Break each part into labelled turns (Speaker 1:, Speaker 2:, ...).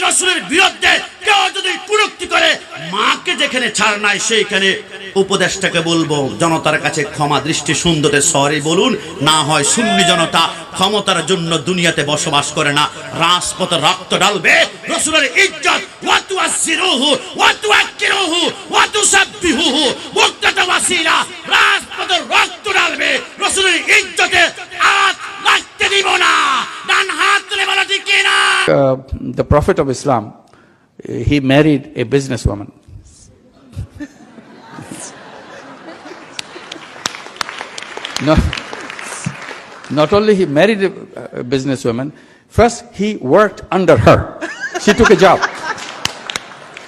Speaker 1: light রসুলের বিরুদ্ধে কেউ যদি কুরুক্তি করে মাকে যেখানে ছাড় নাই সেইখানে উপদেশটাকে বলব জনতার কাছে ক্ষমা দৃষ্টি সুন্দরে সরি বলুন না হয় সুন্নি জনতা ক্ষমতার জন্য দুনিয়াতে বসবাস করে না। রাজপথ রক্ত ডালবে রসুলের ইজ্জত রক্ত ডালবে রসুলের ইজ্জতে দিব না। ডান হাত তুলে বলা
Speaker 2: uh, the Prophet of Islam, he married a businesswoman. no, not only he married a, a businesswoman, first he worked under her. She took a job.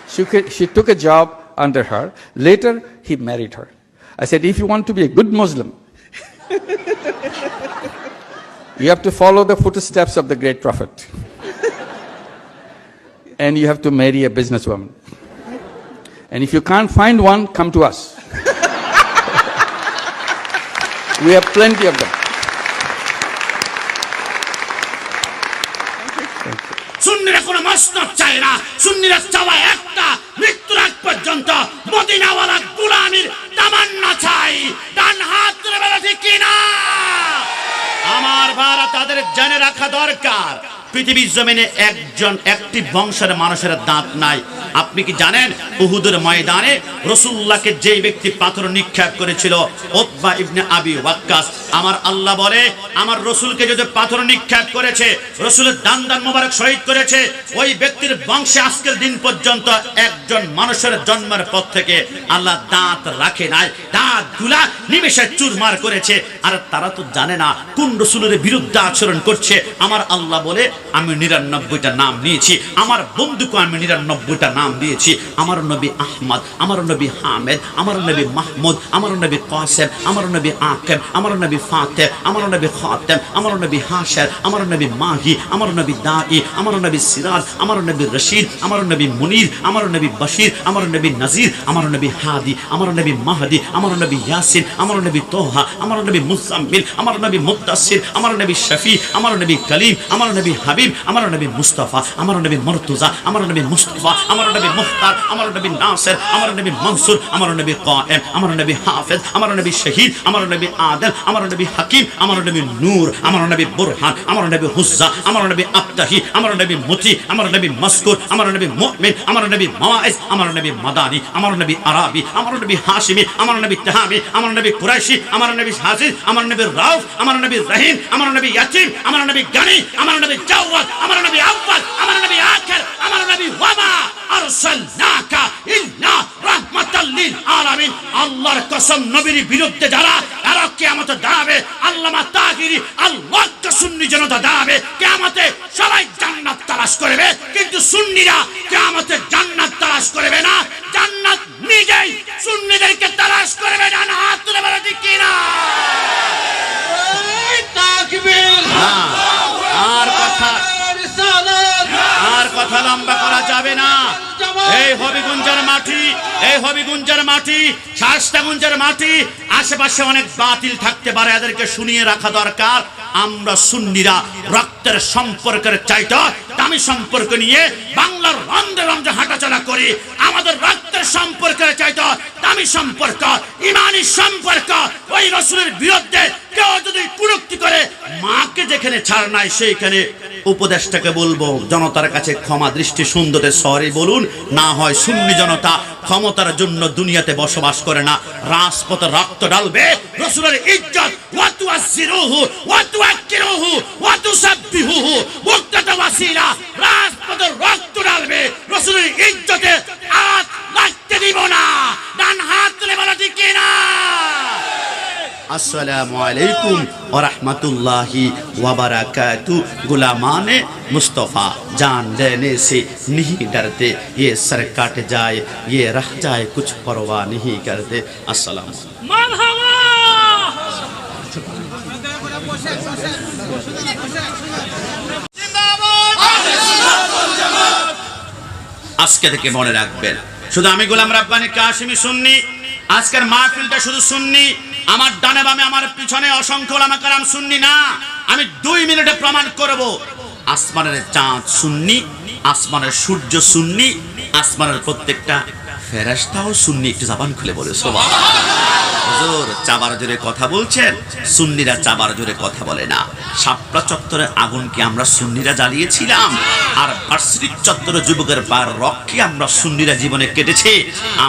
Speaker 2: She, she took a job under her. Later, he married her. I said, if you want to be a good Muslim, you have to follow the footsteps of the great prophet. And you have to marry a businesswoman. And if you can't find one, come to us. we have plenty of them.
Speaker 1: সুন্নিরা কোনো মসনদ চায় না সুন্নিরা চাওয়া একটা মৃত্যুর আগ পর্যন্ত মদিনাওয়ালা গুলামির তামান্না চাই ডান হাত তুলে বেলা ঠিক কিনা আমার ভাড়া তাদের জেনে রাখা দরকার পৃথিবীর জমিনে একজন একটি বংশের মানুষের দাঁত নাই। আপনি কি জানেন উহুদের ময়দানে রসুল্লাহকে যেই ব্যক্তি পাথর নিক্ষেপ করেছিল আবি আমার আল্লাহ বলে, আমার রসুলকে যদি পাথর নিক্ষেপ করেছে, রসুলের দান দান মোবারক শহীদ করেছে, ওই ব্যক্তির বংশে আজকের দিন পর্যন্ত একজন মানুষের জন্মের পর থেকে আল্লাহ দাঁত রাখে নাই, দাঁতগুলা নিমেষে চুরমার করেছে। আর তারা তো জানে না কোন রসুলের বিরুদ্ধে আচরণ করছে। আমার আল্লাহ বলে আমি নিরানব্বইটা নাম নিয়েছি আমার বন্ধুকে আমি নিরানব্বইটা নাম দিয়েছি আমার নবী আহমদ আমার নবী হামেদ আমার নবী মাহমুদ আমার নবী কাসেম আমার নবী আকেম আমার নবী ফাতে আমার নবী খাতেম আমার নবী হাসের আমার নবী মাহি আমার নবী দাই আমার নবী সিরাজ আমার নবী রশিদ আমার নবী মুনির আমার নবী বশির আমার নবী নাজির আমার নবী হাদি আমার নবী মাহদি আমার নবী ইয়াসিন আমার নবী তোহা আমার নবী মুসাম্মিল আমার নবী মুত্তাসির আমার নবী শফি আমার নবী কলিম আমার নবী হাবিব আমার নবী মুস্তাফা আমার নবী মর্তুজা আমার নবী মুস্তাফা আমার নবী মুখতার আমার নবী নাসের আমার নবী মনসুর আমার নবী কায়েম আমার নবী হাফেজ আমার নবী শহীদ আমার নবী আদেল আমার নবী হাকিম আমার নবী নূর আমার নবী বুরহান আমার নবী হুজ্জা আমার নবী আবতাহি আমার নবী মুতি আমার নবী মস্কুর আমার নবী মুমিন আমার নবী মাওয়াইজ আমার নবী মাদানি আমার নবী আরাবি আমার নবী হাশিমি আমার নবী তাহামি আমার নবী কুরাইশি আমার নবী হাজির আমার নবী রাউফ আমার নবী রহিম আমার নবী ইয়াতিম আমার নবী গানি আমার নবী জাওয়াদ আমার নবী আব্বাস আমার নবী আখির আমার নবী ওয়ামা আরসালনাকা ইল্লা রাহমাতাল লিল আলামিন আল্লাহর কসম নবীর বিরুদ্ধে যারা এরা কিয়ামতে দাঁড়াবে আল্লামা তাহিরি আল্লাহকে সুন্নি জনতা দাঁড়াবে। কিয়ামতে সবাই জান্নাত তালাশ করবে কিন্তু সুন্নিরা কিয়ামতে জান্নাত তালাশ করবে না। জান্নাত নিজেই সুন্নিদেরকে তালাশ করবে না হাত তুলে ঠিক কিনা? হ্যাঁ, আর কথা আর কথা লম্বা করা যাবে না। এই হবিগুঞ্জের মাটি এই হবিগুঞ্জের মাটি শাস্তাগুঞ্জের মাটি আশেপাশে অনেক বাতিল থাকতে পারে এদেরকে শুনিয়ে রাখা দরকার। আমরা সুন্নিরা রক্তের সম্পর্কের চাইতে দামি সম্পর্ক নিয়ে বাংলার রন্ধে রন্ধে হাঁটাচলা করি। আমাদের রক্তের সম্পর্কের চাইতে দামি সম্পর্ক, ইমানি সম্পর্ক, ওই রসুলের বিরুদ্ধে কেউ যদি কুরুক্তি করে, মাকে যেখানে ছাড় নাই সেইখানে উপদেশটাকে বলব, জনতার কাছে ক্ষমা দৃষ্টি সুন্দরে সরি বলুন, না হয় সুন্নি জনতা ক্ষমতার জন্য দুনিয়াতে বসবাস করে না, রাজপথ রক্ত ডালবে রসুলের ইজ্জত রাজপথ রক্ত ডালবে রসুলের ইজ্জতে হাত লাগতে দিব না হাত তুলে বলা ঠিক কিনা अस्सलामु अलैकुम और रहमतुल्लाहि व बरकातु गुलामान मुस्तफ़ा जान लेने से नहीं डरते ये सर कट जाए ये रह जाए कुछ परवाह नहीं करते अस्सलाम
Speaker 3: মারহাবা
Speaker 1: আজকে থেকে মনে রাখবেন শুধু আমি গোলাম রাব্বানি, কাশিমি শুননি আজকের মাহফিলটা শুধু শুননি আমার ডানে বামে, আমার পিছনে অসংখ্য ওলামা কালাম শুননি না। আমি দুই মিনিটে প্রমাণ করব। আসমানের চাঁদ শুননি আসমানের সূর্য শুননি আসমানের প্রত্যেকটা ফেরাস্তাও সুন্নি একটু জাবান খুলে বলে সোবা হুজুর, চাবার জোরে কথা বলছেন, সুন্নিরা চাবার জোরে কথা বলে না। শাপলা চত্বরে আগুন কি আমরা সুন্নিরা জ্বালিয়েছিলাম, আর বার্ষিক চত্বরে যুবকের পার রক্ষে আমরা সুন্নিরা জীবনে কেটেছে।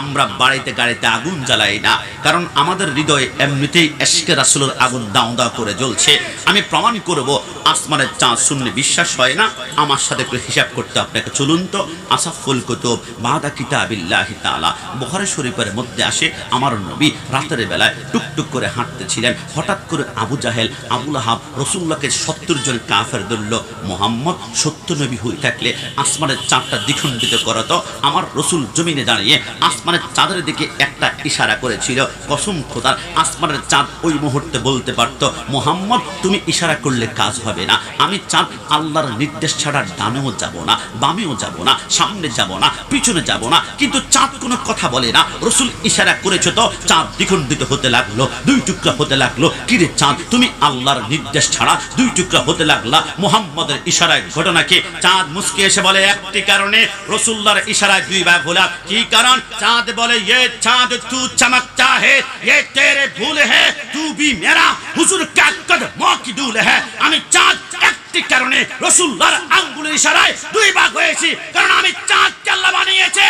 Speaker 1: আমরা বাড়িতে গাড়িতে আগুন জ্বালাই না, কারণ আমাদের হৃদয়ে এমনিতেই এসকে রাসুলের আগুন দাও দাও করে জ্বলছে। আমি প্রমাণ করব, আসমানের চাঁদ শূন্যে বিশ্বাস হয় না। আমার সাথে একটু হিসাব করতে আপনাকে চলুন তো, আসাফুল কুতুব, বাদা কিতাবিল্লাহি তাআলা বুখারী শরীফের মধ্যে আসে, আমার নবী রাতের বেলায় টুকটুক করে হাঁটতেছিলেন। হঠাৎ করে আবু জাহেল আবুল আহাব রসুল্লাহকে সত্তর জন কাফের ধরল। মোহাম্মদ সত্য নবী হয়ে থাকলে আসমানের চাঁদটা দ্বিখণ্ডিত করতো। আমার রসুল জমিনে দাঁড়িয়ে আসমানের চাঁদের দিকে একটা ইশারা করেছিল, কসম খোদার, আসমানের চাঁদ ওই মুহূর্তে বলতে পারতো, মোহাম্মদ, তুমি ইশারা করলে কাজ হবে না। আমি চাঁদ আল্লাহর নির্দেশ ছাড়া ডানেও যাব না, বামেও যাব না, সামনে যাব না, পিছনে যাব না, কিন্তু চাঁদ কোনো কথা বলে না রসুল ইশারা করেছো তো চাঁদ দ্বিখণ্ডিত হতে লাগলো দুই টুকরা হতে লাগলো কিরে চাঁদ তুমি আল্লাহর নির্দেশ ছাড়া দুই টুকরা হতে লাগলা মোহাম্মদের ইশারায় ঘটনাকে চাঁদ মুসকে এসে বলে একটি কারণে রসুল্লাহর ইশারায় দুই ভাগ হলা কি কারণ চাঁদ বলে ये चांद तू चमकता है ये तेरे भूल है तू भी मेरा हुजूर का कदमों की धूल है আমি চাঁদ একটি কারণে রসুল্লাহর আঙ্গুলের ইশারায় দুই ভাগ হয়েছি কারণ আমি চাঁদ আল্লাহ বানিয়েছে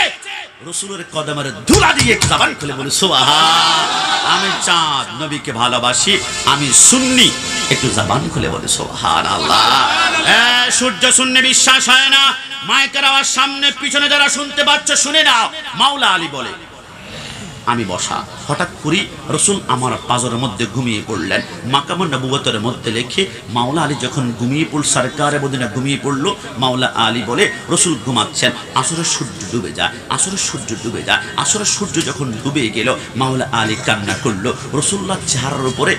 Speaker 1: রসুলের কদমের ধুলা দিয়ে জবান খুলে বলি সোহা আমি চাঁদ নবীকে ভালোবাসি, আমি সুন্নি। একটু জাবান খুলে বলি, সুবহান আল্লাহ। সূর্য শূন্যে বিশ্বাস হয় না। মাইকের আওয়াজ সামনে, পিছনে যারা শুনতে পাচ্ছ, শুনে নাও। মাওলা আলী বলে, আমি বসা। হঠাৎ করি রসুল আমার পাজরের মধ্যে ঘুমিয়ে পড়লেন। মাকামুন নবুবতের মধ্যে লেখে, মাওলা আলী যখন ঘুমিয়ে পড়ল, সরকারে মদিনা ঘুমিয়ে পড়ল, মাওলা আলী বলে, রসুল ঘুমাচ্ছেন, আসরের সূর্য ডুবে যায়, আসরের সূর্য ডুবে যায়, আসরের সূর্য যখন ডুবে গেল, মাওলা আলী কান্না করল। রসুল্লাহ চেহারার উপরে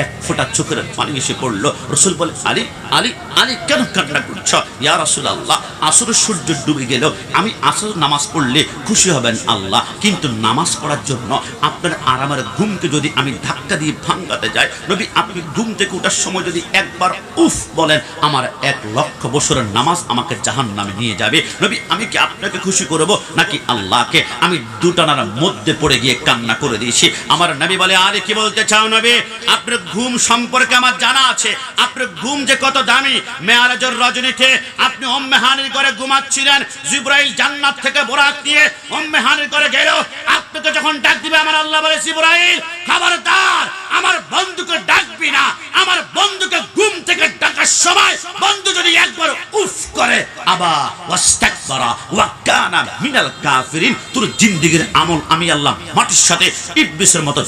Speaker 1: এক ফোঁটা চোখের পানি এসে পড়ল। রসুল বলে, আলী আলী আলী কেন কান্না করছ? ইয়া রসুল আল্লাহ আসরের সূর্য ডুবে গেল, আমি আসর নামাজ পড়লে খুশি হবেন আল্লাহ, কিন্তু নামাজ পড়ার জন্য আপনার আরামের ঘুমকে যদি আমি ধাক্কা দিয়ে ভাঙ্গাতে যাই, নবী, আপনি ঘুম থেকে ওঠার সময় যদি একবার উফ বলেন, আমার এক লক্ষ বছরের নামাজ আমাকে জাহান নামে নিয়ে যাবে। নবী, আমি কি আপনাকে খুশি করব নাকি আল্লাহকে? আমি দুটানার মধ্যে পড়ে গিয়ে কান্না করে দিয়েছি। আমার নবী বলে, আরে কি বলতে চাও নবী? আপনার ঘুম সম্পর্কে আমার জানা আছে। আপনার ঘুম যে কত দামি, মেয়ারাজের রজনীতে আপনি অম্মেহানির করে ঘুমাচ্ছিলেন, জিব্রাইল জান্নাত থেকে বোরাক দিয়ে অম্মেহানির করে গেল। আপনাকে যখন ডাক দিবে, আমার আল্লাহ বলে জিব্রাইল খবরদার আমার বন্ধুকে ডাকবি না আমার বন্ধুকে ঘুম থেকে ডাকার সময় বন্ধু যদি একবার উফ করে, আবা ওয়াস্তাকবারা ওয়া কানা মিনাল কাফিরিন, তোর আমল আমি আল্লাহ মাটির সাথে ইবলিসের মতো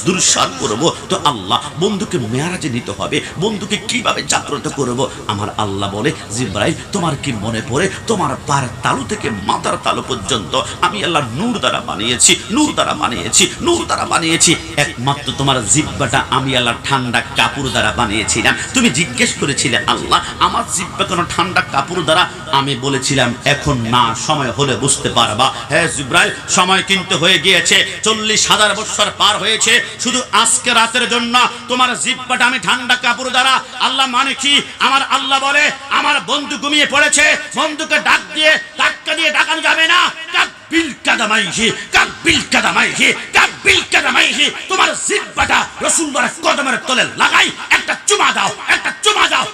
Speaker 1: করব। তো আল্লাহ বন্ধুকে মেয়ারাজে নিতে হবে, বন্ধুকে কীভাবে জাগ্রত করব? আমার আল্লাহ বলে, জিব্রাইল, তোমার কি মনে পড়ে? তোমার পার তালু থেকে মাথার তালু পর্যন্ত আমি আল্লাহ নূর দ্বারা বানিয়েছি, নূর দ্বারা বানিয়েছি, নূর দ্বারা বানিয়েছি। একমাত্র তোমার জিব্বাটা আমি আল্লাহ ঠান্ডা কাপড় দ্বারা বানিয়েছিলাম। তুমি জিজ্ঞেস করেছিলে আল্লাহ আমার জিব্বা কোনো ঠান্ডা কাপড় দ্বারা আমি বলেছিলাম, এখন না, সময় হলে বুঝতে পারবা। হ্যাঁ জিব্রাইল, সময় কিন্তু হয়ে গিয়েছে, চল্লিশ হাজার বছর পার হয়েছে, শুধু আজকে রাতের জন্য তোমার জিব্বাটা আমি ঠান্ডা কাপড় দ্বারা, আল্লাহ মানে কি? আমার আল্লাহ বলে, আমার বন্ধু ঘুমিয়ে পড়েছে, বন্ধুকে ডাক দিয়ে, ধাক্কা দিয়ে ডাকানো যাবে না। তোমার জিব্বাটা রাসূলুল্লাহর কদমের তলে লাগাই, একটা চুমা দাও, একটা চুমা দাও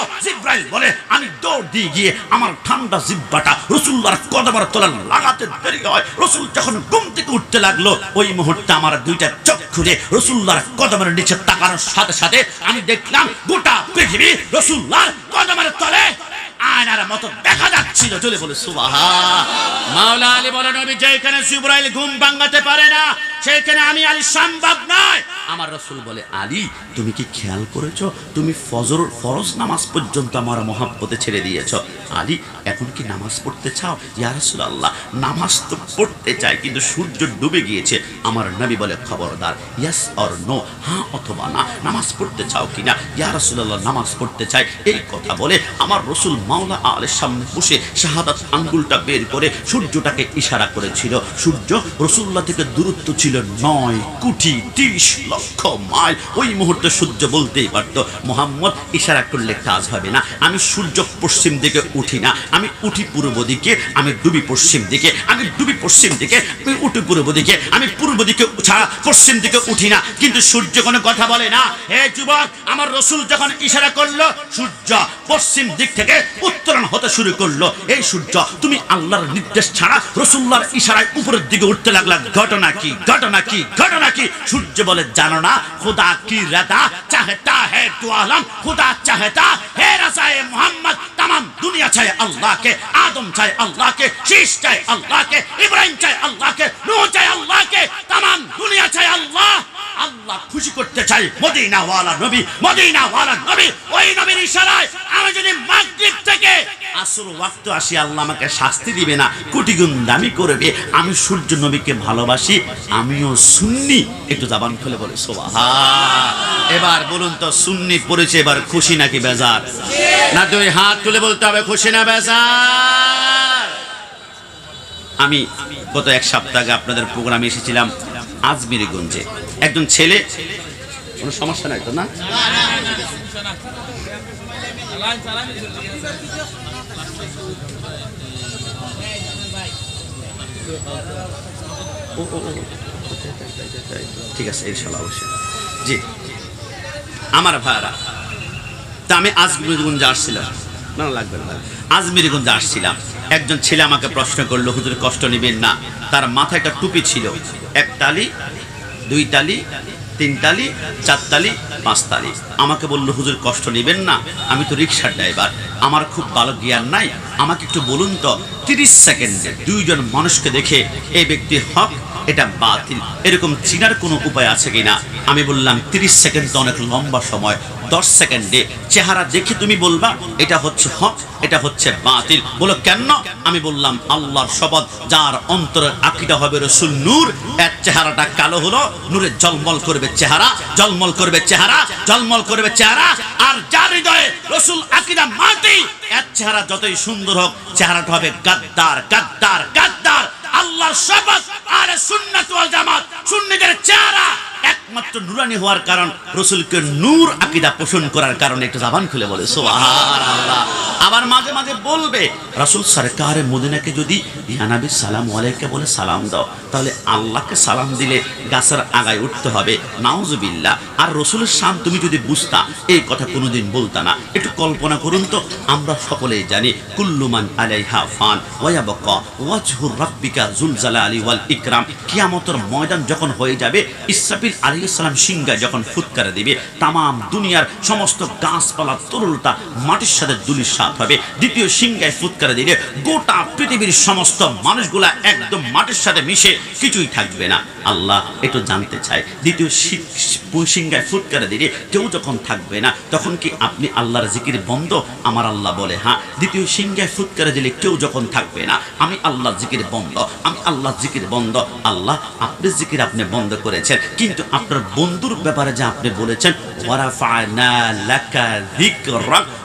Speaker 1: দাও। জিব্রাইল বলে, আমি দৌড় দিয়ে গিয়ে আমার ঠান্ডা জিব্বাটা রসুল্লার কদমার তোলা লাগাতে দেরি হয়। রসুল যখন ঘুম থেকে উঠতে লাগল, ওই মুহূর্তে আমার দুইটা চোখ খুলে রসুল্লার কদমের নিচে তাকানোর সাথে সাথে আমি দেখলাম গোটা পৃথিবী রসুল্লার কদমের তলে। আয়নার মতো দেখা যাচ্ছিল। চলে বলে সুবাহা মাওলা আলী বলে নবী যেখানে জিব্রাইল ঘুম ভাঙাতে পারে না সেখানে আমি আলী সম্ভব নয়। আমার রসুল বলে, আলী, তুমি কি খেয়াল করেছ? তুমি ফজর, ফরজ নামাজ পর্যন্ত আমার মহাব্বতে ছেড়ে দিয়েছ। আলী, এখন কি নামাজ পড়তে চাও? ইয়া রাসূলুল্লাহ, নামাজ তো পড়তে চাই, কিন্তু সূর্য ডুবে গিয়েছে। আমার নবী বলে, খবরদার ইয়াস অর নো হ্যাঁ অথবা না? নামাজ পড়তে চাও কিনা? ইয়া রাসূলুল্লাহ, নামাজ পড়তে চাই। এই কথা বলে আমার রসুল মাওলা আলের সামনে বসে শাহাদাত আঙ্গুলটা বের করে সূর্যটাকে ইশারা করেছিল। সূর্য রসুল্লাহ থেকে দূরত্ব ছিল নয় কোটি তিরিশ লক্ষ মাইল। ওই মুহূর্তে সূর্য বলতেই পারত, মোহাম্মদ, ইশারা করলে কাজ হবে না। আমি সূর্য পশ্চিম দিকে উঠি না। আমি উঠি পূর্ব দিকে, আমি ডুবি পশ্চিম দিকে। আমি ডুবি পশ্চিম দিকে, আমি উঠি পূর্ব দিকে। আমি পূর্ব দিকে ছাড়া পশ্চিম দিকে উঠি না। কিন্তু সূর্য কোনো কথা বলে না। হে যুবক, আমার রসুল যখন ইশারা করল, সূর্য পশ্চিম দিক থেকে উত্তরণ হতে শুরু করল। এই সূর্য, তুমি আল্লাহর নির্দেশ ছাড়া রসুল্লার ইশারায় উপরের দিকে উঠতে লাগলা। ঘটনা কি? ঘটনা কি? ঘটনা কি? সূর্য বলে, জানো না, খোদা কি রাতা চাহেতা হে তু আলম। খোদা চাহেতা হে রাসায়ে মোহাম্মদ। তাম দুনিয়া চায় আল্লাহকে, আদম চায় আল্লাহকে, শীষ চায় আল্লাহকে, ইব্রাহিম চায় আল্লাহকে, নূহ চায় আল্লাহকে তাম দুনিয়া চায় আল্লাহ। আল্লাহ খুশি করতে চাই। মদিনাওয়ালা নবী মদিনাওয়ালা নবী, ওই নবীর ইশারায় আমি যদি মাগরিব থেকে আসর ওয়াক্ত আসি, আল্লাহ আমাকে শাস্তি দিবে না, কোটি গুণ দামি করবে। আমি সূর্য নবীকে ভালোবাসি, আমিও সুন্নি। একটু জাবান খুলে বলে, সুবহান। এবার বলুন তো, সুন্নি পড়েছে এবার খুশি নাকি বেজার? না তুমি হাত তুলে বলতে হবে, খুশি না বেজার? আমি গত এক সপ্তাহ আগে আপনাদের প্রোগ্রামে এসেছিলাম আজমিরিগঞ্জে একজন ছেলে কোনো সমস্যা নাই তো না ঠিক আছে ইনশাল্লাহ অবশ্যই জি আমার ভাইরা তা আমি আজমিরগঞ্জে আসছিলাম না, লাগবে না আজমিরগঞ্জে আসছিলাম একজন ছেলে আমাকে প্রশ্ন করল হুজুর কষ্ট নেবেন না তার মাথায় একটা টুপি ছিল এক তালি, দুই তালি, তিন তালি, চার তালি, পাঁচ তালি। আমাকে বলল, হুজুর, কষ্ট নেবেন না, আমি তো রিক্সার ড্রাইভার। আমার খুব ভালো জ্ঞান নাই। আমাকে একটু বলুন তো, তিরিশ সেকেন্ডে দুইজন মানুষকে দেখে এই ব্যক্তি হক এটা বাতিল। এরকম চিনার কোনো উপায় আছে কিনা? আমি বললাম, তিরিশ সেকেন্ড তো অনেক লম্বা সময়। দশ সেকেন্ডে চেহারা দেখে তুমি বলবা, এটা হচ্ছে হক, এটা হচ্ছে বাতিল। বলো, কেন? আমি বললাম, আল্লাহর শপথ, যার অন্তরের আকিটা হবে রসুল নূর, এর চেহারাটা কালো হলো, নূরে জলমল করবে চেহারা, জলমল করবে চেহারা, জলমল করবে চেহারা, আর যার হৃদয়ে রসুল আকিদা মাটি, এর চেহারা যতই সুন্দর হোক, চেহারাটা হবে গাদ্দার গাদ্দার গাদ্দার। আল্লাহর শপথ আর সুন্নাত ওয়াল জামাত। সুন্নিদের চেহারা একমাত্র নুরানি হওয়ার কারণ রসুলকে নূর আকিদা পোষণ করার কারণে একটু জাবান খুলে বলে, সুবহানাল্লাহ। আবার মাঝে মাঝে বলবে, রাসূল সরকার মদিনাকে যদি ইয়ানাবি সালাম আলাইকে বলে সালাম দাও, তাহলে আল্লাহকে সালাম দিলে গাছের আগায় উঠতে হবে। নাউজুবিল্লাহ। আর রসুলের শান তুমি যদি বুঝতা, এই কথা কোনোদিন বলতা না। একটু কল্পনা করুন তো, আমরা সকলেই জানি কুল্লুমান আলাইহা ফান ওয়াবাকা ওয়াজহুর রাব্বিকা জুল জালালি ওয়াল ইকরাম। কিয়ামতের ময়দান যখন হয়ে যাবে, ইসরাফিল আলাইহিস সালাম সিংহা যখন ফুৎকারে দিবে, তামাম দুনিয়ার সমস্ত গাছপালা, তরুলতা মাটির সাথে দুলির সাথ হবে দ্বিতীয় সিংহায় ফুৎকারে দিলে গোটা পৃথিবীর সমস্ত মানুষগুলা একদম মাটির সাথে মিশে কিছুই থাকবে না। আল্লাহ একটু জানতে চাই দ্বিতীয় সিংহায় ফুৎকারে দিলে কেউ যখন থাকবে না, তখন কি আপনি আল্লাহর জিকির বন্ধ? আমার আল্লাহ বলে হ্যাঁ দ্বিতীয় সিংহায় ফুৎকারে দিলে কেউ যখন থাকবে না, আমি আল্লাহর জিকির বন্ধ, আমি আল্লাহর জিকির বন্ধ। আল্লাহ, আপনি জিকির আপনি বন্ধ করেছেন, কিন্তু আপনার বন্ধুর ব্যাপারে যে আপনি বলেছেন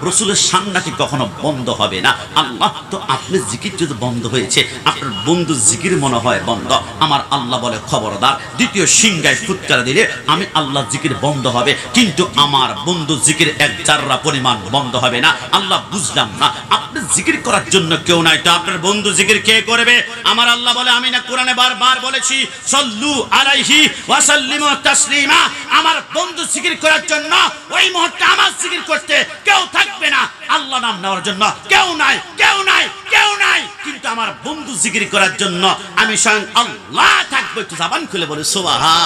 Speaker 1: রসুলের সান্না কি কখনো বন্ধ হবে না। আল্লাহ, তো আপনি জিকির যদি বন্ধ হয়েছে, আপনার বন্ধু জিকির মনে হয় বন্ধ। আমার আল্লাহ বলে খবরদার, দ্বিতীয় সিংহায় ফুৎকার দিলে আমি আল্লাহ জিকির বন্ধ হবে, কিন্তু আমার বন্ধু জিকির এক জাররা পরিমাণ বন্ধ হবে না। আল্লাহ বুঝলাম না, আপনি জিকির করার জন্য কেউ নাই, তো আপনার বন্ধু জিকির কে করবে? আমার আল্লাহ বলে, আমি না কোরআনে বারবার বলেছি, সল্লু আলাইহি ওয়াসাল্লিমু তাসলিমা। আমার বন্ধু জিকির করার জন্য ওই মুহূর্তে আমার জিকির করতে কেউ থাকবে না। আল্লাহ নাম নেওয়ার জন্য কেউ নাই কেউ নাই কেউ নাই। কিন্তু আমার বন্ধু জিকির করার জন্য আমি স্বয়ং আল্লাহ থাকব, একটু জাবান খুলে বলে সুবাহা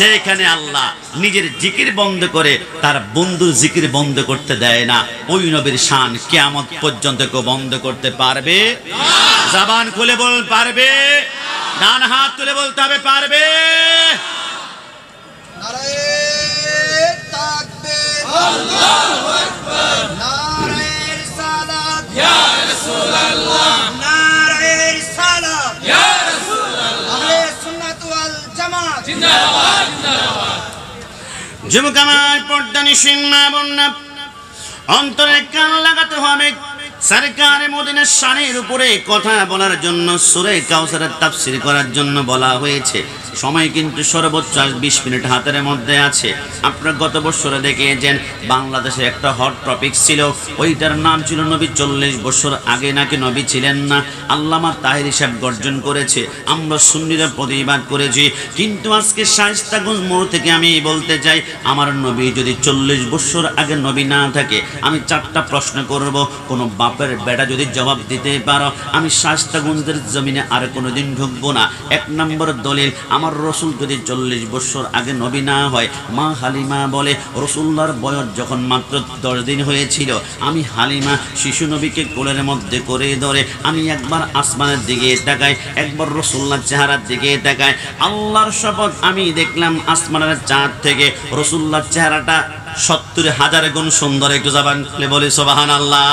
Speaker 1: যেখানে আল্লাহ নিজের জিকির বন্ধ করে তার বন্ধুর জিকির বন্ধ করতে দেয় না, ওই নবীর শান কেয়ামত পর্যন্ত কেউ বন্ধ করতে পারবে? জাবান খুলে বল, পারবে? ডান হাত তুলে বলতে হবে, পারবে? যুবক আমার পর্দা নিশিন বন্যা অন্তরে কান লাগাতে হবে। সরকারে মদিনের শানের উপরে কথা বলার জন্য সুরে কাউসারের তাফসির করার জন্য বলা হয়েছে। সময় কিন্তু সর্বোচ্চ বিশ মিনিট হাতের মধ্যে আছে। আপনারা গত বছরে দেখেছেন, বাংলাদেশে একটা হট টপিক ছিল। ওইটার নাম ছিল নবী চল্লিশ বছর আগে নাকি নবী ছিলেন না। আল্লামা তাহির হিসাব গর্জন করেছে, আমরা সুন্নিরা প্রতিবাদ করেছি। কিন্তু আজকে শায়স্তাগঞ্জ মোড় থেকে আমি বলতে চাই, আমার নবী যদি চল্লিশ বছর আগে নবী না থাকে, আমি চারটা প্রশ্ন করব। কোনো বাপের বেটা যদি জবাব দিতে পারো, আমি শায়স্তাগঞ্জের জমিনে আর কোনোদিন ঢুকবো না। এক নম্বর দলিল, আমার রসুল যদি চল্লিশ বছর আগে নবী না হয়, মা হালিমা বলে রসুল্লার বয়স যখন মাত্র দশ দিন হয়েছিল, আমি হালিমা শিশু নবীকে কোলের মধ্যে করে ধরে, আমি একবার আসমানের দিকে তাকাই, একবার রসুল্লার চেহারার দিকে তাকাই। আল্লাহর শপথ আমি দেখলাম আসমানের চাঁদ থেকে রসুল্লার চেহারাটা সত্তর হাজার গুণ সুন্দর একটু জবান খুলে বলি সোবাহান আল্লাহ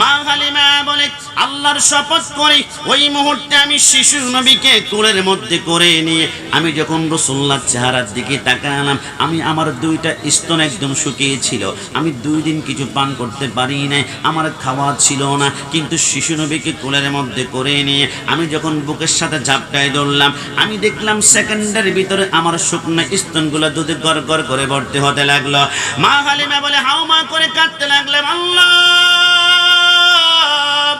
Speaker 1: মা হালিমা বলে, আল্লাহর শপথ করি ওই মুহূর্তে আমি শিশু নবীকে কোলের মধ্যে করে নিয়ে আমি যখন রসুল্লার চেহারার দিকে তাকালাম, আমি আমার দুইটা স্তন একদম শুকিয়েছিল আমি দুই দিন কিছু পান করতে পারি নাই, আমার খাওয়া ছিল না। কিন্তু শিশু নবীকে কোলের মধ্যে করে নিয়ে আমি যখন বুকের সাথে ঝাপটায় ধরলাম, আমি দেখলাম সেকেন্ডের ভিতরে আমার শুকনো স্তনগুলো দুধে গড় গড় করে ভর্তি হতে লাগল। মা হালিমা বলে হাও মা করে কাঁদতে লাগলাম আল্লাহ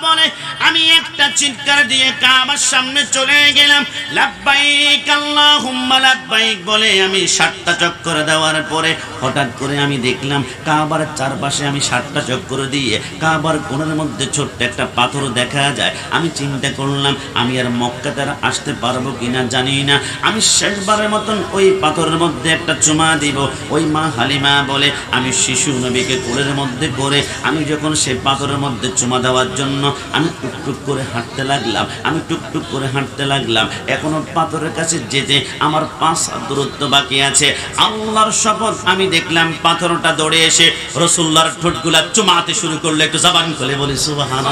Speaker 1: বলে আমি একটা চিৎকার দিয়ে কাবার সামনে চলে গেলাম। লাব্বাইক আল্লাহুম্মা, লাব্বাইক বলে আমি সাতটা চক্কর দেওয়ার পরে হঠাৎ করে আমি দেখলাম কাবার চারপাশে আমি সাতটা চক্কর দিয়ে কাবার কোণের মধ্যে ছোট্ট একটা পাথর দেখা যায়। আমি চিন্তা করলাম, আমি আর মক্কাতে আর আসতে পারব কিনা জানি না। আমি শেষবারের মতন ওই পাথরের মধ্যে একটা চুমা দিব। ওই মা হালিমা বলে, আমি শিশু নবীকে কোলের মধ্যে করে আমি যখন সে পাথরের মধ্যে চুমা দেওয়ার জন্য আমি টুকটুক করে হাঁটতে লাগলাম, আমি টুকটুক করে হাঁটতে লাগলাম। এখনও পাথরের কাছে যেতে আমার পাঁচ দূরত্ব বাকি আছে। আল্লাহর শপথ, আমি দেখলাম পাথরটা দৌড়ে এসে রসুল্লার ঠোঁটগুলা চুমাতে শুরু করল, একটু জবান খুলে বলি সুবাহান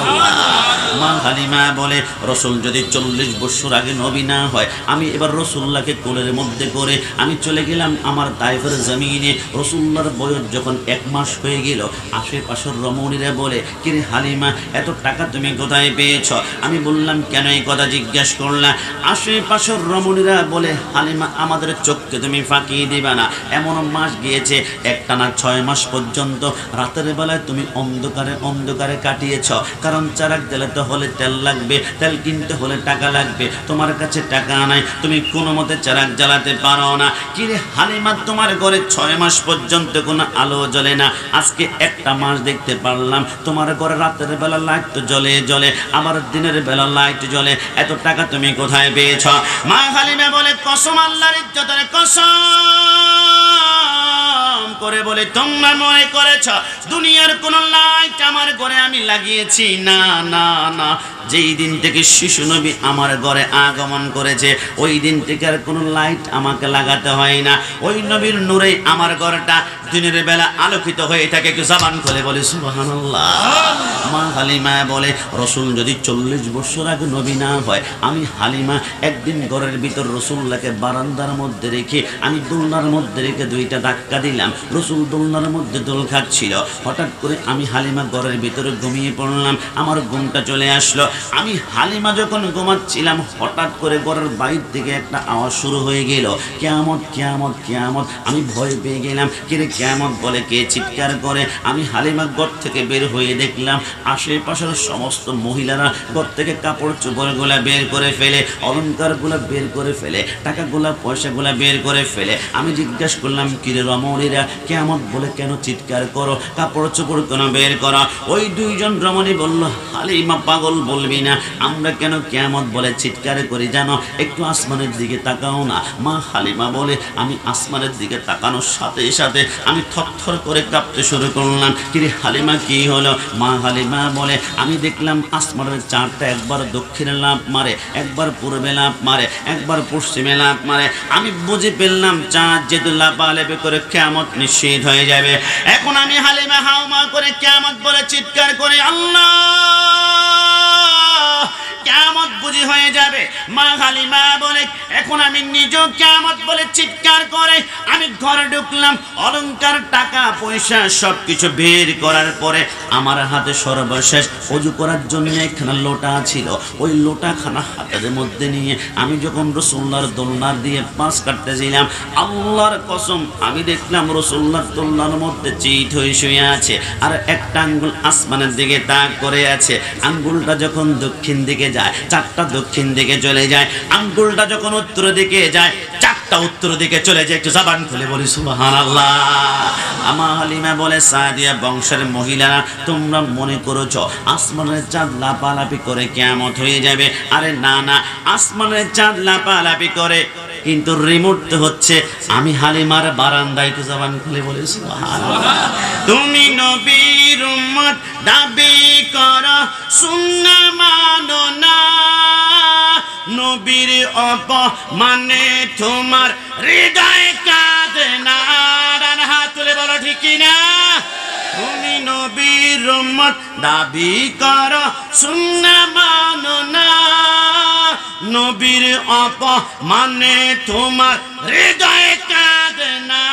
Speaker 1: মা হালিমা বলে, রসুল যদি চল্লিশ বছর আগে নবী না হয়, আমি এবার রসুল্লাহকে কোলের মধ্যে করে আমি চলে গেলাম আমার তাইফের জমিনে। রসুল্লার বয়স যখন এক মাস হয়ে গেল, আশেপাশের রমণীরা বলে, কিরে হালিমা, এত টাকা তুমি কোথায় পেয়েছ? আমি বললাম, কেন এই কথা জিজ্ঞাসা করলাম আশেপাশের রমণীরা বলে, হালিমা, আমাদের চোখকে তুমি ফাঁকিয়ে দিবা না। এমন মাস গিয়েছে, একটা না ছয় মাস পর্যন্ত রাতের বেলায় তুমি অন্ধকারে অন্ধকারে কাটিয়েছ। কারণ চারাক জ্বালাতে হলে তেল লাগবে, তেল কিনতে হলে টাকা লাগবে। তোমার কাছে টাকা নাই, তুমি কোনো মতে চারাক জ্বালাতে পারো না। কিরে হালিমা, তোমার ঘরে ছয় মাস পর্যন্ত কোনো আলো জ্বলে না। আজকে একটা মাস দেখতে পারলাম, তোমার ঘরে রাতের বেলা লাইট তো জ্বলে জ্বলে। আবার দিনের বেলা লাইট জ্বলে, এত টাকা তুমি কোথায় পেয়েছ? মা হালিমা বলে, কসম আল্লাহর ইজ্জতের কসম করে বলে, তোমরা মনে করেছ দুনিয়ার কোন লাইট আমার ঘরে আমি লাগিয়েছি? না না না। যেই দিন থেকে শিশু নবী আমার ঘরে আগমন করেছে, ওই দিন থেকে আর কোনো লাইট আমাকে লাগাতে হয় না। ওই নবীর নূরে আমার ঘরটা দিনের বেলা আলোকিত হয়ে থাকে একটু জাবান করে বলে সুবহানাল্লাহ। মা হালিমা বলে রসুল যদি চল্লিশ বছর আগে নবী না হয় আমি হালিমা একদিন ঘরের ভিতর রসুল্লাহকে বারান্দার মধ্যে রেখে আমি দোলনার মধ্যে রেখে দুইটা ধাক্কা দিলাম। রসুল দোলনার মধ্যে দোল খাচ্ছিল। হঠাৎ করে আমি হালিমা ঘরের ভিতরে ঘুমিয়ে পড়লাম। আমার ঘুমটা চলে আসলো। আমি হালিমা যখন ঘুমাচ্ছিলাম হঠাৎ করে ঘরের বাইর থেকে একটা আওয়াজ শুরু হয়ে গেল। কেয়ামত কেয়ামত কেয়ামত। আমি ভয় পেয়ে গেলাম। কিরে কেয়ামত বলে কে চিৎকার করে? আমি হালিমা ঘর থেকে বের হয়ে দেখলাম, আশেপাশের সমস্ত মহিলারা ঘর থেকে কাপড় চোপড়গুলা বের করে ফেলে অলঙ্কারগুলা বের করে ফেলে, টাকাগুলা, পয়সাগুলা বের করে ফেলে। আমি জিজ্ঞাসা করলাম, কিরে রমণীরা কেমন বলে কেন চিৎকার করো? কাপড় চোপড় কেন বের করা? ওই দুইজন রমণী বলল, হালিমা পাগল বলবি না, আমরা কেন কেমন বলে চিৎকার করি জানো? একটু আসমানের দিকে তাকাও না। মা হালিমা বলে, আমি আসমানের দিকে তাকানোর সাথে সাথে আমি থরথর করে কাঁপতে শুরু করলাম। কিরে হালিমা, কি হলো? মা হালিমা বলে, আমি দেখলাম আসমানের চারটা একবার দক্ষিণে লাভ মারে, একবার পূর্বে লাভ মারে, একবার পশ্চিমে লাভ মারে। আমি বুঝে ফেললাম চাঁদ যেহেতু লাফালেপে করে কেমত নিশ্চিত হয়ে যাবে। এখন আমি হালিমা হাওমা করে কেমত বলে চিৎকার করে, আল্লাহ! কেমত বুঝি হয়ে যাবে। মা হালিমা বলে, এখন আমি নিজেও কেমন বলে চিৎকার করে আমি ঘরে ঢুকলাম। অলংকার, টাকা, পয়সা সব কিছু বের করার পরে আমার হাতে সর্বশেষ অজু করার জন্য একখানা লোটা ছিল। ওই লোটাখানা হাতের মধ্যে নিয়ে আমি যখন রসুল্লার দোলনার দিয়ে পাঁচ কাটতেছিলাম, আল্লাহর কসম, আমি দেখলাম রসুল্লার দোলনার মধ্যে চিট হয়ে শুয়ে আছে আর একটা আঙ্গুল আসমানের দিকে তাক করে আছে। আঙ্গুলটা যখন দক্ষিণ দিকে যায়, চারটা দক্ষিণ দিকে চলে যায়, আঙ্গুলটা যখন উত্তর দিকে যায়, চারটা উত্তর দিকে চলে যায়, একটু জাবান খুলে বলি সুবাহান আল্লাহ আমার হালিমা বলে, সাদিয়া বংশের মহিলারা, তোমরা মনে করেছ আসমানের চাঁদ লাপালাপি করে কেমত হয়ে যাবে? আরে না না, আসমানের চাঁদ লাপালাপি করে, কিন্তু রিমোট হচ্ছে, আমি হালিমার বারান্দায় তো জবান খুলে বলে, সুবহানাল্লাহ। তুমি নবীর দাবি কর, সুন্না মানো না। নবীর অপ মানে তোমার হৃদয় কাঁদে না। ডান হাত তুলে বলো, ঠিক না? তুমি নবীর উম্মত, দাবি কর, সুন্না মানো না। নবীর অপ মানে তোমার হৃদয় কাঁদে না।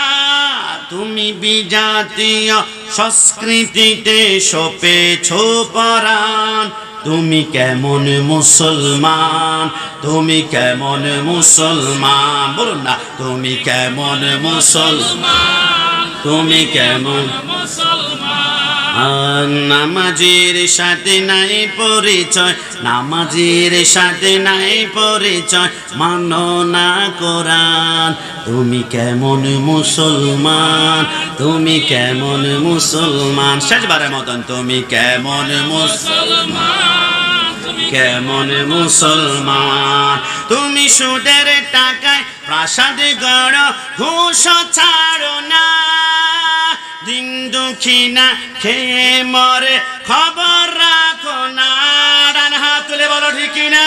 Speaker 1: তুমি বিজাতীয় সংস্কৃতিতে সপেছ পরাণ। তুমি কেমন মুসলমান? তুমি কেমন মুসলমান? বলুন না তুমি কেমন মুসলমান? তুমি কেমন আর নামাজের সাথে নাই পরিচয়, নামাজের সাথে নাই পরিচয়, মানো না কোরআন। তুমি কেমন মুসলমান, তুমি কেমন মুসলমান? শেষবারের মতন, তুমি কেমন মুসলমান কেমন মুসলমান? তুমি সুদের টাকায় প্রাসাদ গড়, ঘুষ ছাড়ো না দিন দুঃখিনা খেয়ে মরে। খবর রাখো না, ডান হাত তুলে বলো ঠিক না?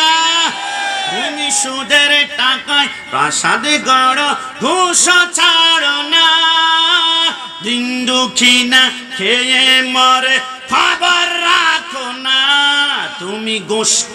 Speaker 1: তুমি সুদের টাকায় প্রাসাদ গড়, ঘুষ ছাড়ো না। দিন দুঃখিনা খেয়ে মরে। খবর রাখো না, তুমি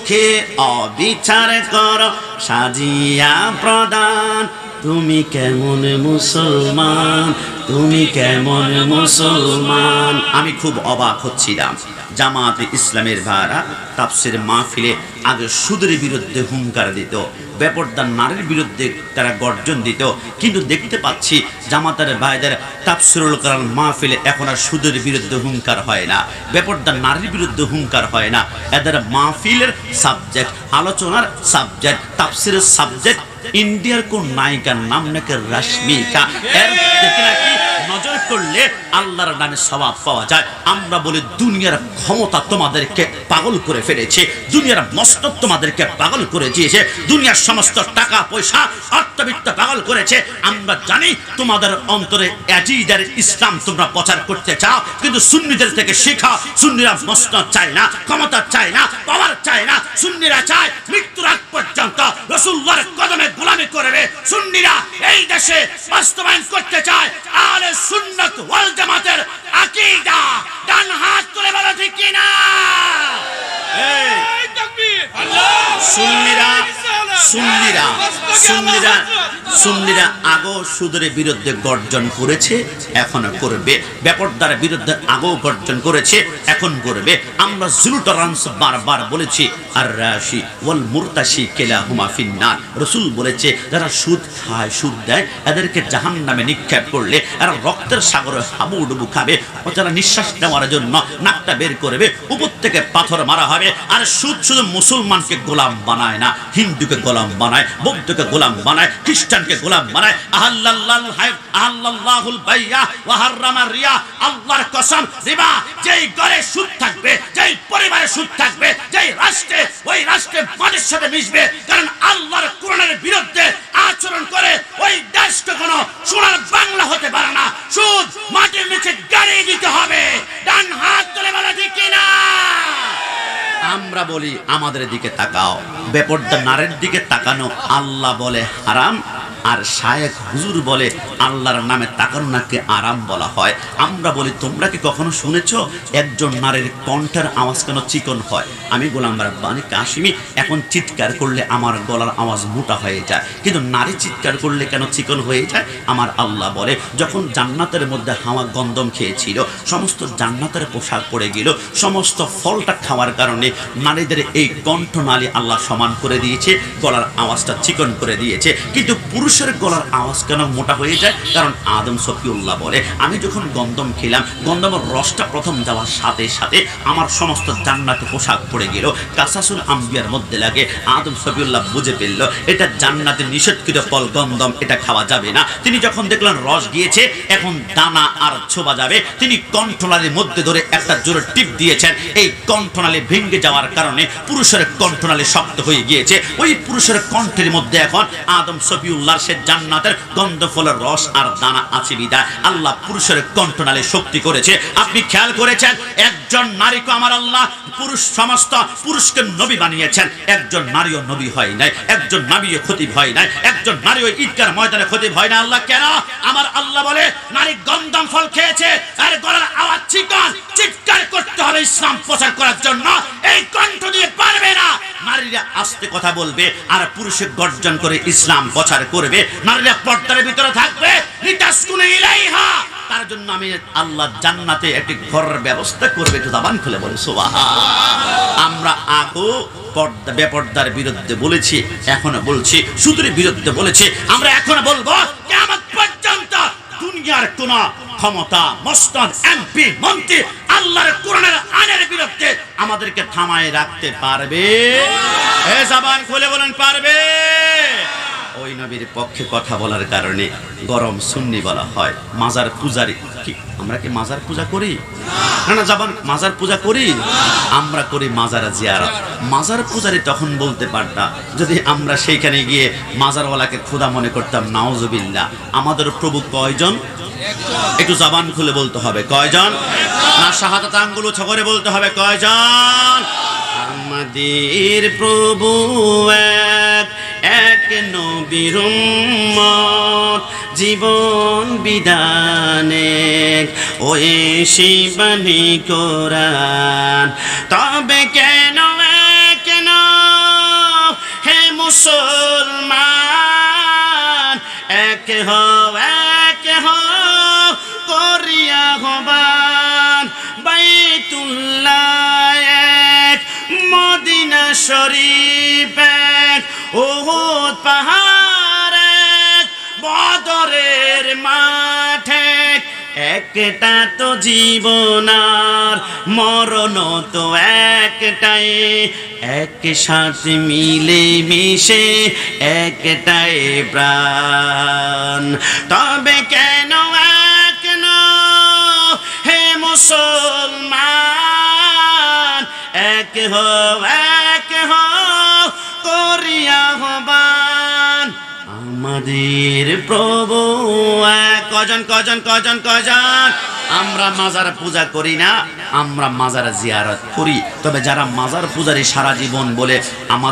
Speaker 1: খেয়ে অবিচার করো। সাজিয়া প্রদান তুমি কেমন মুসলমান? তুমি কেমন মুসলমান? আমি খুব অবাক হচ্ছিলাম। জামাতে ইসলামের ভাড়া তাপসের মাহফিলে আগে সুদের বিরুদ্ধে হুঙ্কার দিত। বেপরদার নারীর বিরুদ্ধে তারা গর্জন দিত। কিন্তু দেখতে পাচ্ছি জামাতার ভাইদের তাপসিরুল কালাম মাহফিলে এখন আর সুদের বিরুদ্ধে হুঙ্কার হয় না। বেপরদার নারীর বিরুদ্ধে হুঙ্কার হয় না। এদের মাহফিলের সাবজেক্ট, আলোচনার সাবজেক্ট তাপসিরের সাবজেক্ট ইন্ডিয়ার কোন নায়িকার নাম নাকি রশ্মিকা? এর থেকে নাকি নজর করলে আল্লাহর নামে স্বভাব পাওয়া যায়। আমরা বলি, দুনিয়ার ক্ষমতা তোমাদেরকে পাগল করে ফেলেছে। দুনিয়ার মস্ত তোমাদেরকে পাগল করে দিয়েছে। দুনিয়ার সমস্ত টাকা, পয়সা, অর্থবিত্ত পাগল করেছে। আমরা জানি তোমাদের অন্তরে অ্যাজিদের ইসলাম তোমরা প্রচার করতে চাও, কিন্তু সুন্নিদের থেকে শেখা, সুন্নিরা মস্ত চায় না, ক্ষমতা চায় না পাওয়ার চায় না। সুন্নিরা চায় মৃত্যুর আগ পর্যন্ত রসুল্লার কদমে গোলামি করবে। সুন্নিরা এই দেশে বাস্তবায়ন করতে চায়। আলে সুন্নত ওয়াল জামাতের আকীদা ডান হাত তুলে বলো ঠিক কি না এই সুন্নিরা সুন্নিরা সুন্নিরা সুন্নিরা আগো সুদের বিরুদ্ধে গর্জন করেছে, এখনও করবে। ব্যাপারদার বিরুদ্ধে আগো গর্জন করেছে, এখন করবে। আমরা জিরো টলারেন্স বারবার বলেছি, আর রাশি ওয়াল কেলা হুমা ফিন্নার। রসুল বলেছে, যারা সুদ খায়, সুদ দেয়, এদেরকে জাহান নামে নিক্ষেপ করলে এরা রক্তের সাগরে হাবুডুবু খাবে, ও যারা নিঃশ্বাস নেওয়ার জন্য নাকটা বের করবে, উপর থেকে পাথর মারা হবে, আর সুদ শুধু মুসলমানকে গোলাম বানায় না, হিন্দুকে গোলাম বানায়, বৌদ্ধকে গোলাম বানায়, খ্রিস্টানকে গোলাম বানায়। আহাল্লাল্লাল হায় আহাল্লাল্লাহুল বাইয়া, ওয়া হাররামার রিয়া, আল্লাহর কসম, রিবা, যেই ঘরে সুদ থাকবে, যেই পরিবারে সুদ থাকবে, যেই রাষ্ট্রে, ওই রাষ্ট্রে মানুষের সাথে মিশবে, কারণ আল্লাহর কোরআনের বিরুদ্ধে আচরণ করে ওই দেশ কোনো সোনার বাংলা হতে পারে না। সুদ মাটির নিচে গাড়িয়ে দিতে হবে। ডান হাত তুলে বলা, ঠিক কিনা? আমরা বলি আমাদের দিকে তাকাও। বেপরদা নারের দিকে তাকানো আল্লাহ বলে হারাম। আর শায়েক হুজুর বলে, আল্লাহর নামে তাকান্নাকে আরাম বলা হয়। আমরা বলি, তোমরা কি কখনো শুনেছো একজন নারীর কণ্ঠের আওয়াজ কেন চিকন হয়? আমি গোলাম রাব্বানি কাশিমি, এখন চিৎকার করলে আমার গলার আওয়াজ মোটা হয়ে যায়। কিন্তু নারী চিৎকার করলে কেন চিকন হয়ে যায়? আমার আল্লাহ বলে, যখন জান্নাতের মধ্যে হাওয়া গন্ধম খেয়েছিল, সমস্ত জান্নাতের পোশাক পরে গেল, সমস্ত ফলটা খাওয়ার কারণে নারীদের এই কণ্ঠনালী আল্লাহ সমান করে দিয়েছে, গলার আওয়াজটা চিকন করে দিয়েছে। কিন্তু পুরুষের গলার আওয়াজ কেন মোটা হয়ে যায়? কারণ আদম সফিউল্লাহ বলে, আমি যখন গন্ধম খেলাম গন্ধমের রসটা প্রথম যাওয়ার সাথে সাথে আমার সমস্ত জান্নাতে পোশাক পড়ে গেল। কাসাসুল আম্বিয়ার মধ্যে লাগে। আদম সফিউল্লাহ বুঝে ফেলল, এটা জান্নাতে নিষেধকৃত ফল গন্ধম এটা খাওয়া যাবে না। তিনি যখন দেখলেন রস গিয়েছে, এখন দানা আর ছোবা যাবে। তিনি কণ্ঠনালীর মধ্যে ধরে একটা জোরে টিপ দিয়েছেন। এই কণ্ঠনালী ভেঙে যাওয়ার কারণে পুরুষের কণ্ঠনালী শক্ত হয়ে গিয়েছে। ওই পুরুষের কণ্ঠের মধ্যে এখন আদম সফিউল্লাহ সে জান্নাতের গন্ধ, ফলের রস আর দানা আছে বিদায়। আল্লাহ পুরুষের কণ্ঠনালে শক্তি করেছে। আপনি খেয়াল করেছেন? একজন নারীকে আমার আল্লাহ, পুরুষ সমস্ত পুরুষকে নবী বানিয়েছেন। একজন নারীও নবী হয় নাই, একজন নারীও ক্ষতি হয় নাই, একজন নারীও ঈদগার ময়দানে ক্ষতি হয় না আল্লাহ কেন? আমার আল্লাহ বলে, নারী গন্ধম ফল খেয়েছে, আর গলার আওয়াজ চিকন, চিৎকার করতে হবে ইসলাম প্রচার করার জন্য। এই কণ্ঠ দিয়ে পারবে না। নারীরা আস্তে কথা বলবে, আর পুরুষে গর্জন করে ইসলাম প্রচার করবে। নারীরা পর্দার ভিতরে থাকবে লিতাসকুনে ইলাইহা। তার জন্য আমি আল্লাহ জান্নাতে একটি ঘরের ব্যবস্থা করবে, একটু দাবান খুলে বলে আমরা আগো পর্দা, বেপর্দার বিরুদ্ধে বলেছি, এখনও বলছি, সুদূরের বিরুদ্ধে বলেছি, আমরা এখনও বলব দুনিয়ার কোন ক্ষমতা, মস্তন, এমপি, মন্ত্রী, আল্লাহর কোরআনের আইনের বিরুদ্ধে আমাদেরকে থামায় রাখতে পারবে? এ জবান খুলে বলেন, পারবে? ওই নবীর পক্ষে কথা বলার কারণে গরম সুন্নি বলা হয়। মাজার পূজারি কি? আমরা কি মাজার পূজা করি? না না যাবান মাজার পূজা করি। আমরা করি মাজার জিয়ারত। মাজার পূজারি তখন বলতে পারতাম যদি আমরা সেইখানে গিয়ে মাজারওয়ালাকে খোদা মনে করতাম নাওজবিল্লা আমাদের প্রভু কয়জন? একটু জবান খুলে বলতে হবে, কয়জন? না, শাহাদাত আঙ্গুল করে বলতে হবে, কয়জন? আমাদের প্রভু এক। এক নবীর জীবন বিধানে ওই শিবানী কোরআন, তবে কেন কেন হে মুসলমান? এক হও এক হও, করিয়া হবান বাইতুল্লাহ এক, মদিনা শরীফ পাহাড়, বদরের মাঠে। একটা তো জীবনার মরণ তো একটাই। এক সাথে মিলে মিশে একটাই প্রাণ। তবে কেন এক হে মুসলমান? এক হো এক হো করিয়া হবান আমাদের প্রভু কজন কজন কজন কজন? আমরা মাজার পূজা করি না, আমরা মাজার জিয়ারত করি। তবে যারা মাজার পূজারি সারা জীবন বলে আমার